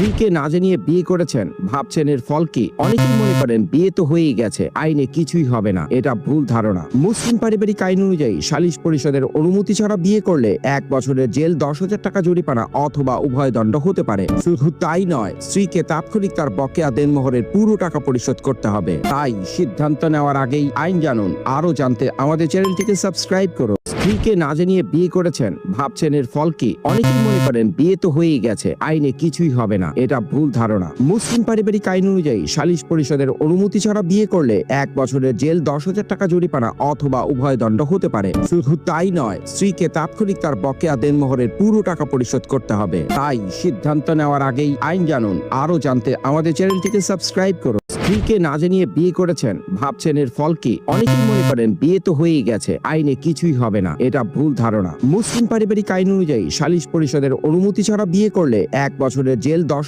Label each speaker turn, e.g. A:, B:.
A: স্ত্রীকে না জানিয়ে বিয়ে করেছেন, ভাবছেন এর ফল কি? অনেকেই মনে করেন বিয়ে তো হয়েই গেছে, আইনে কিছুই হবে না, এটা ভুল ধারণা। মুসলিম পারিবারিক আইন অনুযায়ী সালিশ পরিষদের অনুমতি ছাড়া বিয়ে করলে এক বছরের জেল দশ হাজার টাকা জরিমানা অথবা উভয় দণ্ড হতে পারে। শুধু তাই নয়, স্ত্রীকে তাৎক্ষণিক তার বকেয়া দেনমোহরের পুরো টাকা পরিশোধ করতে হবে। তাই সিদ্ধান্ত নেওয়ার আগেই আইন জানুন। আরও জানতে আমাদের চ্যানেলটিকে সাবস্ক্রাইব করুন। স্ত্রীকে না জানিয়ে বিয়ে করেছেন, ভাবছেন এর ফল কি? অনেকেই মনে করেন বিয়ে তো হয়েই গেছে, আইনে কিছুই হবে না, এটা ভুল ধারণা। মুসলিম পারিবারিক আইন অনুযায়ী সালিশ পরিষদের অনুমতি ছাড়া বিয়ে করলে এক বছরের জেল দশ হাজার টাকা জরিমানা অথবা উভয় দণ্ড হতে পারে। শুধু তাই নয়, স্ত্রীকে তাৎক্ষণিক তার বকেয়া দেনমোহরের পুরো টাকা পরিশোধ করতে হবে। তাই সিদ্ধান্ত নেওয়ার আগেই আইন জানুন। আরও জানতে আমাদের চ্যানেলটিকে সাবস্ক্রাইব করুন। স্ত্রীকে না জানিয়ে বিয়ে করেছেন, ভাবছেন এর ফল কি? অনেকেই মনে করেন বিয়ে তো হয়েই গেছে, আইনে কিছুই হবে না, এটা ভুল ধারণা। মুসলিম পারিবারিক আইন অনুযায়ী সালিশ পরিষদের অনুমতি ছাড়া বিয়ে করলে এক বছরের জেল দশ